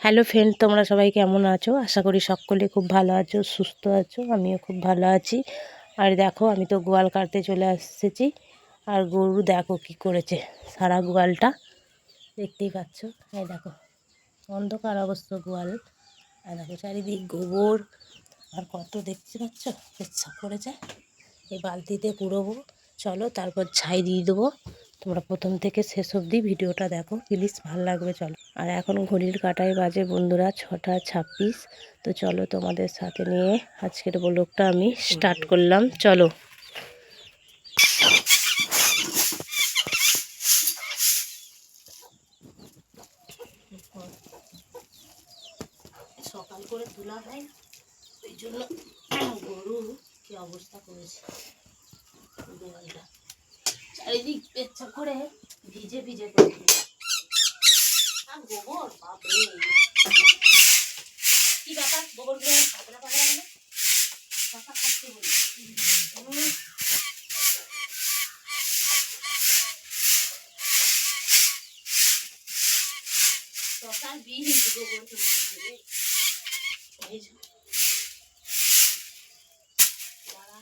Hello friend তোমরা সবাই কেমন আছো? আশা করি সকলে খুব ভালো আছো, সুস্থ আছো, আমিও খুব ভালো আছি। আর দেখো, আমি তো গোয়াল কাটতে চলে এসেছি। আর গরু দেখো কি করেছে, সারা গোয়ালটা। দেখতেই পাচ্ছ। এই দেখো, অন্ধকার অবস্থা গোয়াল। আর দেখো, চারিদিক গোবর। আর কত দেখতে পাচ্ছ? পেচ্ছাপ করেছে। এই বালতিতে কুড়োবো চলো, তারপর ছাই দিয়ে দেবো। তোমরা প্রথম থেকে শেষ অবধি ভিডিওটা দেখো, প্লিজ ভালো লাগবে, চলো। আর এখন ঘড়ির কাটায় বাজে বন্ধুরা ছটা ছাব্বিশ, তো চলো তোমাদের সাথে নিয়ে আজকের ব্লগটা আমি স্টার্ট করলাম, চলো। করে তোলা হয় ওই জন্য গরু কি অবস্থা করেছে? চারিদিক পেচ্ছা করে ভিজে ভিজে করে গোবর? বাপরে। কি ব্যাপার? গোবরগুলো পাতলা পাতলা কথা খাচ্ছে বলি। উম, সকাল গোবর তো মধ্যে রে। এই যে। দাঁড়া।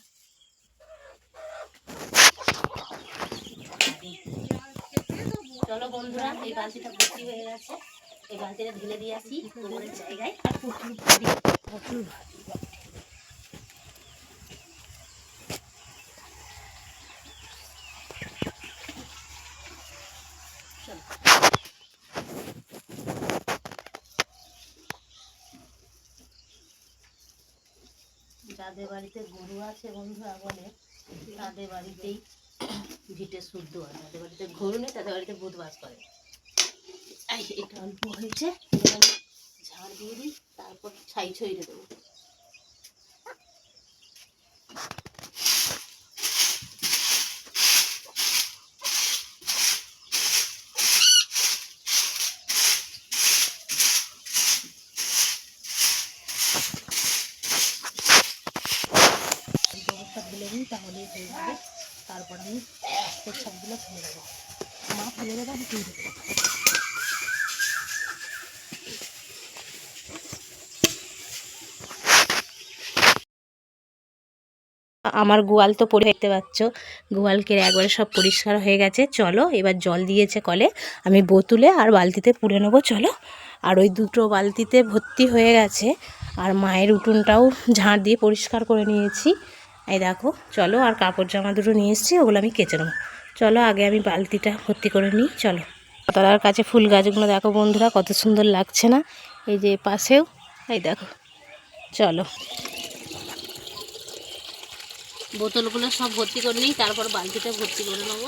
চলো বন্ধুরা, এই বালতিটা ভর্তি হয়ে গেছে এই বালতিটা ঢেলে দিয়ে আসি জায়গায়। যাদের বাড়িতে গরু আছে বন্ধুরা বলে, তাদের বাড়িতেই ভিটে শুদ্ধ হয় তাদের বাড়িতে গরু নেই তাদের বাড়িতে ভূত বাস করে। এটা অল্প হয়েছে ঝাড় দিয়ে দিই, তারপর ছাই ছড়িয়ে দেবো। তাহলেই হয়ে যাবে। তারপর আমি সবগুলো ফেলে দেবো মা ফেলে দেবো? আমি তুই দেবো। আমার গোয়াল তো পরে দেখতে পাচ্ছ। গোয়ালকে একবারে সব পরিষ্কার হয়ে গেছে। চলো, এবার জল দিয়েছে কলে। আমি বোতলে আর বালতিতে পুড়ে নেব। চলো। আর ওই দুটো বালতিতে ভর্তি হয়ে গেছে। আর মায়ের উঠোনটাও ঝাড় দিয়ে পরিষ্কার করে নিয়েছি। এই দেখো, চলো আর কাপড় জামা দুটো নিয়ে এসেছি, ওগুলো আমি কেচে নেব। চলো আগে আমি বালতিটা ভর্তি করে নিই, চলো। তলার কাছে ফুল গাছগুলো দেখো বন্ধুরা, কত সুন্দর লাগছে না? এই যে পাশেও, এই দেখো, চলো। বোতলগুলো সব ভর্তি করে নিই, তারপর বালতিটা ভর্তি করে নেব।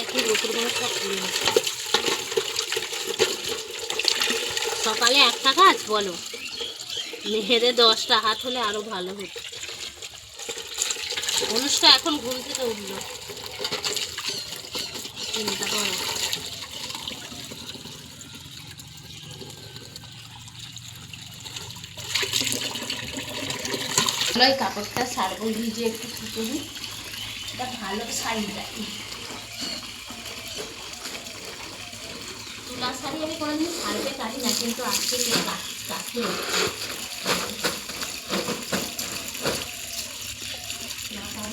একে বোতলগুলো সব সকালে একটা কাজ বলো। মেহেরে দশটা, হাত হলে আরও ভালো হতো। অনুষ্ঠা এখন ঘুম থেকে উঠল। চিন্তা করো আমরা এই কাপড়টা সারবো ভিজে একটু শুকে দিই এটা ভালো শাড়ি যায় তুলা শাড়ি আমি কোনোদিন সারবে পারি না কিন্তু আজকে কে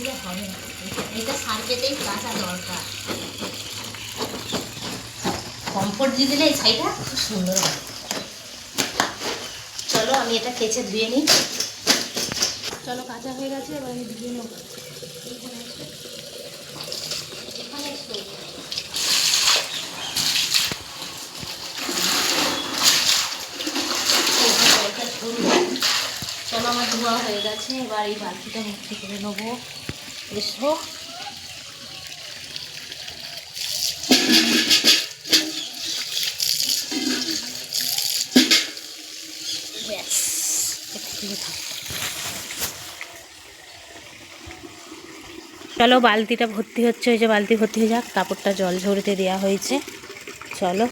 সারলে হবে। এটা সারকেতেই কাঁচা দরকার। কমফোর্ট দিয়ে দিলে এই শাড়িটা খুব সুন্দর হবে চলো, আমি এটা কেচে ধুয়ে নিই। চলো, কাঁচা হয়ে গেছে, এবার আমি ধুয়ে নেব। চলো, আমার ধোয়া হয়ে গেছে, এবার এই বালতিটা মুক্তি করে নেব। থাক চলো বালতিটা ভর্তি হচ্ছে, ওই যে বালতি ভর্তি হয়ে যাক, কাপড়টা জল ঝরতে দেওয়া হয়েছে। চলো।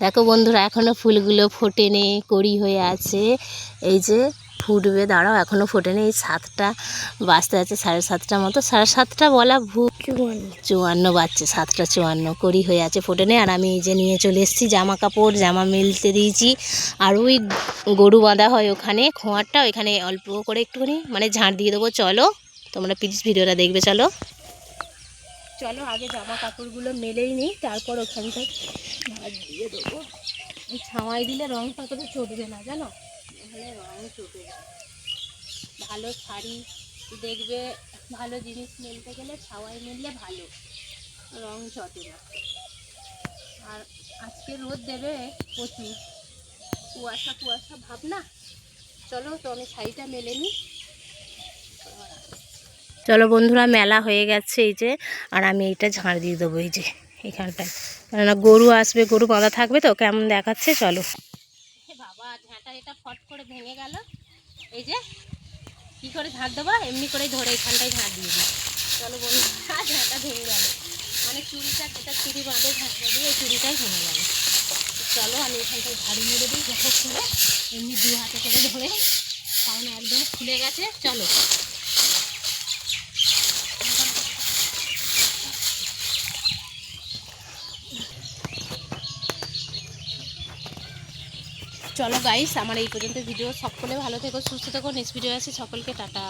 দেখো বন্ধুরা, এখনও ফুলগুলো ফোটেনি, কড়ি হয়ে আছে। এই যে ফুটবে দাঁড়াও এখনও ফোটেনি এই সাতটা বাঁচতে আছে সাড়ে সাতটা মতো সাড়ে সাতটা বলা ভুল। চুয়ান্ন। বাজছে সাতটা চুয়ান্ন করি হয়ে আছে ফোটেনি আর আমি এই যে নিয়ে চলে এসেছি জামা কাপড় জামা মেলতে দিয়েছি আর ওই গরু বাঁধা হয় ওখানে খোঁয়ারটা ওইখানে অল্প করে একটুখানি মানে ঝাঁট দিয়ে দেবো চলো তোমরা প্লিজ ভিডিওটা দেখবে চলো। চলো আগে জামা কাপড়গুলো মেলেই নিই তারপর ওখানটায় ঝাঁট দিয়ে দেবো। ছাওয়াই দিলে রঙটা তো চটবে না জানো? নাহলে রঙ চটে যায়। ভালো শাড়ি দেখবে, ভালো জিনিস মেলতে গেলে ছাওয়াই মিললে ভালো, রং চটে না। আর আজকে রোদ দেবে প্রচুর কুয়াশা কুয়াশা ভাব না। চলো তো আমি শাড়িটা মেলে নিই। চলো বন্ধুরা, মেলা হয়ে গেছে এই যে, আর আমি এইটা ঝাড় দিয়ে দেবো এই যে এখানটায়। কেননা গরু আসবে, গরু বাঁধা থাকবে তো, কেমন দেখাচ্ছে, চলো। এটা ফট করে ভেঙে গেল। এই যে, কি করে ঝাঁট দেবো? এমনি করে ধরে এখানটায় ঝাঁট দিয়ে দিই। চলো বন্ধুরা ঝাঁটা ভেঙে গেল। মানে চুড়িটা, যেটা চুড়ি বাঁধে ঝাঁটা দিয়ে এই চুড়িটাই ভেঙে গেল। চলো, আমি এখানটায় ঝাড়ি মেরে দিই যখন খুলে এমনি দু হাতে করে ধরে, কারণ একদম খুলে গেছে। চলো। চলো গাইস আমার এই পর্যন্ত ভিডিও সকলে ভালো থেকো, সুস্থ থেকো নেক্সট ভিডিও আছে সকলকে টাটা।